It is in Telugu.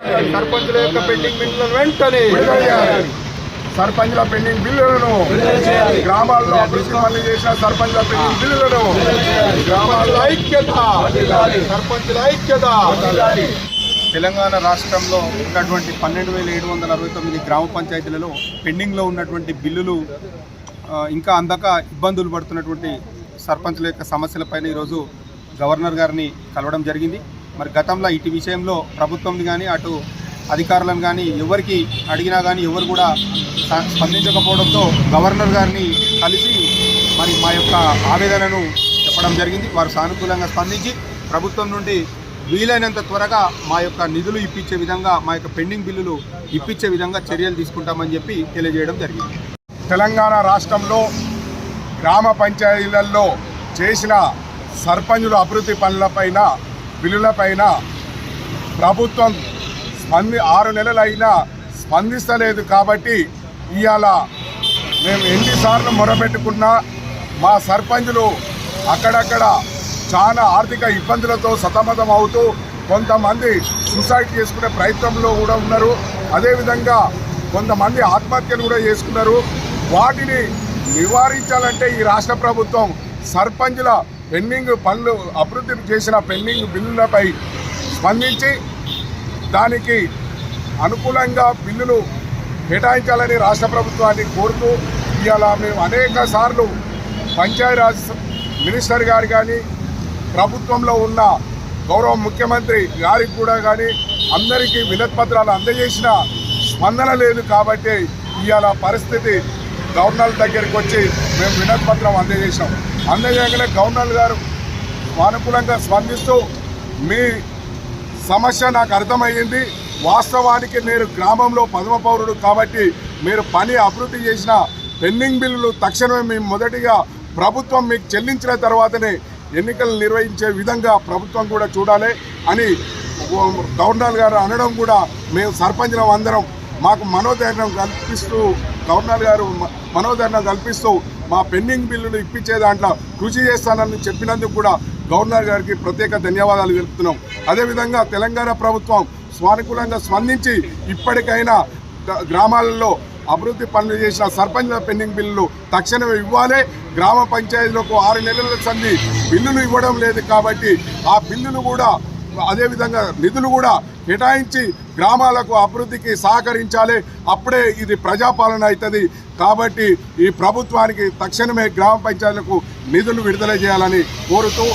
సర్పంచుల యొక్క పెండింగ్ బిల్లులను వెంటనే సర్పంచుల సర్పంచ్ల పెండింగ్ బిల్లులను గ్రామాల్లో అభివృద్ధి పనులు చేసిన సర్పంచ్ల పెండింగ్ బిల్లులను గ్రామాల్లో ఐక్యత సర్పంచుల ఐక్యత. తెలంగాణ రాష్ట్రంలో ఉన్నటువంటి పన్నెండు వేల ఏడు వందల అరవై తొమ్మిది గ్రామ పంచాయతీలలో పెండింగ్లో ఉన్నటువంటి బిల్లులు ఇంకా అందక ఇబ్బందులు పడుతున్నటువంటి సర్పంచుల యొక్క సమస్యలపైన ఈరోజు గవర్నర్ గారిని కలవడం జరిగింది. మరి గతంలో ఇటు విషయంలో ప్రభుత్వం కానీ అటు అధికారులను కానీ ఎవరికి అడిగినా కానీ ఎవరు కూడా స్పందించకపోవడంతో గవర్నర్ గారిని కలిసి మరి మా యొక్క ఆవేదనను చెప్పడం జరిగింది. వారు సానుకూలంగా స్పందించి ప్రభుత్వం నుండి వీలైనంత త్వరగా మా యొక్క నిధులు ఇప్పించే విధంగా మా యొక్క పెండింగ్ బిల్లులు ఇప్పించే విధంగా చర్యలు తీసుకుంటామని చెప్పి తెలియజేయడం జరిగింది. తెలంగాణ రాష్ట్రంలో గ్రామ పంచాయతీలలో చేసిన సర్పంచుల అభివృద్ధి పనులపైన బిల్లులపైన ప్రభుత్వం స్పంది ఆరు నెలలైనా స్పందిస్తలేదు కాబట్టి ఇవాళ మేము ఎన్నిసార్లు మొరబెట్టుకున్నా మా సర్పంచులు అక్కడక్కడ చాలా ఆర్థిక ఇబ్బందులతో సతమతం అవుతూ కొంతమంది సూసైడ్ చేసుకునే ప్రయత్నంలో కూడా ఉన్నారు. అదేవిధంగా కొంతమంది ఆత్మహత్యలు కూడా చేసుకున్నారు. వాటిని నివారించాలంటే ఈ రాష్ట్ర ప్రభుత్వం సర్పంచుల పెండింగ్ పనులు అభివృద్ధి చేసిన పెండింగ్ బిల్లులపై స్పందించి దానికి అనుకూలంగా బిల్లులు కేటాయించాలని రాష్ట్ర ప్రభుత్వాన్ని కోరుతూ ఇవాళ మేము అనేక సార్లు పంచాయరాజ్ మినిస్టర్ గారు కానీ ప్రభుత్వంలో ఉన్న గౌరవ ముఖ్యమంత్రి గారికి కూడా కానీ అందరికీ వినతిపత్రాలు అందజేసిన స్పందన లేదు కాబట్టి ఇవాళ పరిస్థితి గవర్నర్ దగ్గరికి వచ్చి మేము వినతిపత్రం అందజేశాం అందజేయగలే గవర్నర్ గారు అనుకూలంగా స్పందిస్తూ మీ సమస్య నాకు అర్థమయ్యింది. వాస్తవానికి నేను గ్రామంలో పదమ పౌరుడు కాబట్టి మీరు పని అభివృద్ధి చేసిన పెండింగ్ బిల్లులు తక్షణమే మేము మొదటిగా ప్రభుత్వం మీకు చెల్లించిన తర్వాతనే ఎన్నికలు నిర్వహించే విధంగా ప్రభుత్వం కూడా చూడాలి అని గవర్నర్ గారు అనడం కూడా మేము సర్పంచులం అందరం మాకు మనోధైర్యం కల్పిస్తూ గవర్నర్ గారు మనోధైర్యం కల్పిస్తూ మా పెండింగ్ బిల్లులు ఇప్పించే దాంట్లో కృషి చేస్తానని చెప్పినందుకు కూడా గవర్నర్ గారికి ప్రత్యేక ధన్యవాదాలు తెలుపుతున్నాం. అదేవిధంగా తెలంగాణ ప్రభుత్వం స్వానుకూలంగా స్పందించి ఇప్పటికైనా గ- గ్రామాలలో అభివృద్ధి పనులు చేసిన సర్పంచ్ల పెండింగ్ బిల్లులు తక్షణమే ఇవ్వాలి. గ్రామ పంచాయతీలకు ఆరు నెలల సంది బిల్లులు ఇవ్వడం లేదు కాబట్టి ఆ బిల్లులు కూడా అదేవిధంగా నిధులు కూడా కేటాయించి గ్రామాలకు అభివృద్ధికి సహకరించాలి. అప్పుడే ఇది ప్రజాపాలన అవుతుంది. కాబట్టి ఈ ప్రభుత్వానికి తక్షణమే గ్రామ పంచాయతీలకు నిధులు విడుదల చేయాలని కోరుతూ